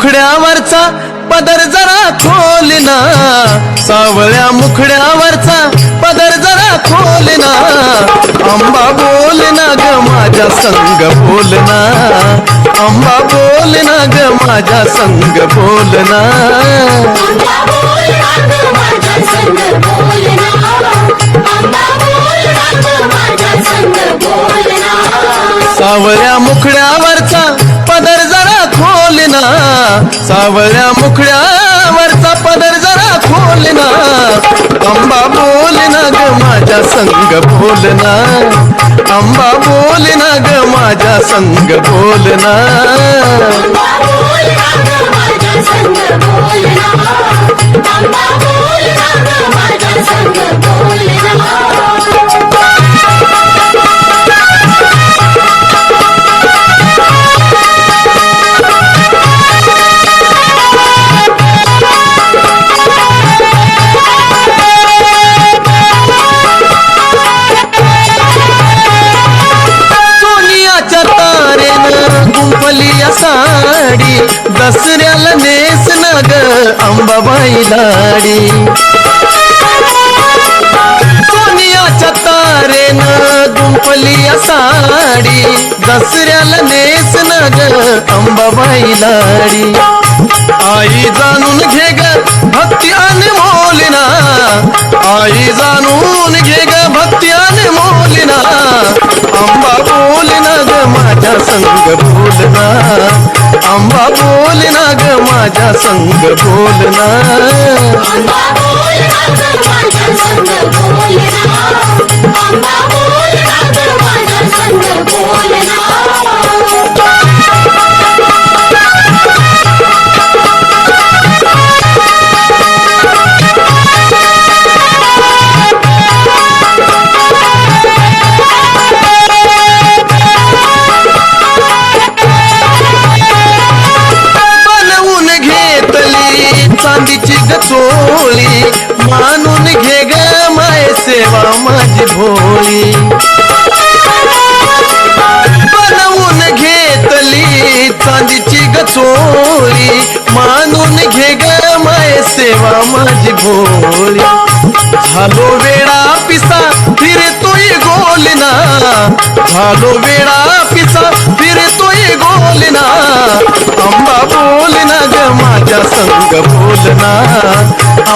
मुखड्यावरचा पदर जरा खोलना. सावळ्या मुखड्यावरचा पदर जरा खोलना. आंबा बोलना ग माझ्या संग बोलना. आंबा बोलना ग माझ्या संग बोलना. आंबा सावळ्या मुखड्यावरचा पदर जरा खोलना. आंबा बोलना ग माझ्या संग बोलना. आंबा बोलना ग माझ्या संग बोलना. आंबा बोलना ग माझ्या संग बोलना. आंबा माझ्या संग बोलना सोनियाच्या साडी दसऱ्याला नेस ना ग अंबाबाई लाडी. सोनियाच्या तारेनं गुंफली साडी दसऱ्याला नेस ना ग अंबाबाई लाडी. आई जाणून घे ग भक्ती अनमोलना आई जाणून माझ्या संग बोलना. आंबा बोलना ग माझ्या संग बोलना. घेतली चांदीची गचोळी मानून घे ग माय सेवा माझी भोळी. बनवून घेतली चांदीची गचोळी मानून घे ग माय सेवा माझी भोळी. झालो वेळा पिसा फिरतोय गोलना. झालो वेळा पिसा बोलना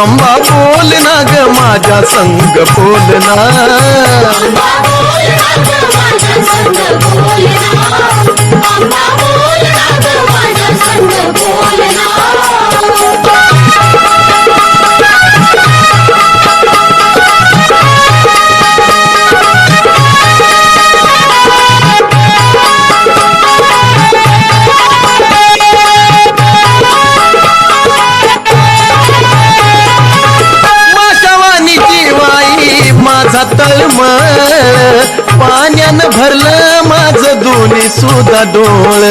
आंबा बोलना ग माझ्या संग बोलना. आंबा बोलना ग माझ्या संग बोलना. आंबा तळमळ पाण्यानं भरलं माझं दोन्ही सुद्धा डोळ.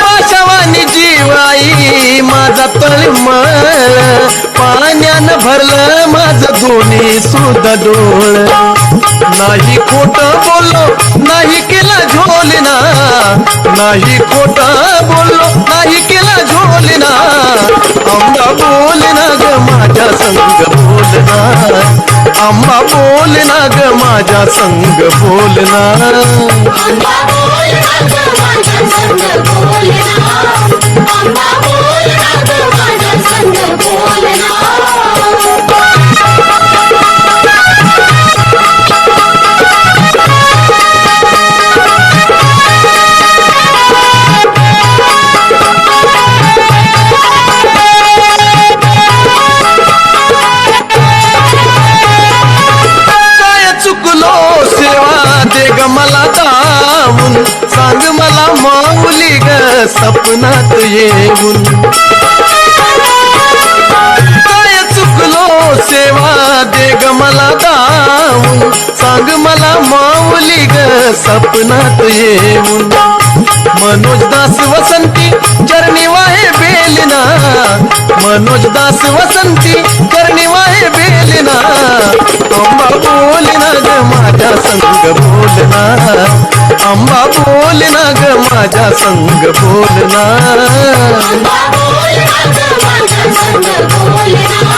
माशावानी जीवाई माझा तळमळ पाण्यानं भरलं माझं दोन्ही सुद्धा डोळ. नाही खोट बोललो नाही केला झोलना. नाही खोट बोललो नाही केला झोलना. आंबा बोलना ग माझ्या संग आंबा बोलना ग माझ्या संग बोलना ग माझ्या संग बोलना मनात येऊन. काय चुकलो सेवा दे ग मला दाऊन. सांग मला माऊली ग सपनात येऊन. मनोज दास वसंती चरणी वाहे बेलना. मनोज दास वसंती चरणी बोल ना ग माझ्या संग बोल ना बोल ना ग माझा संग बोल ना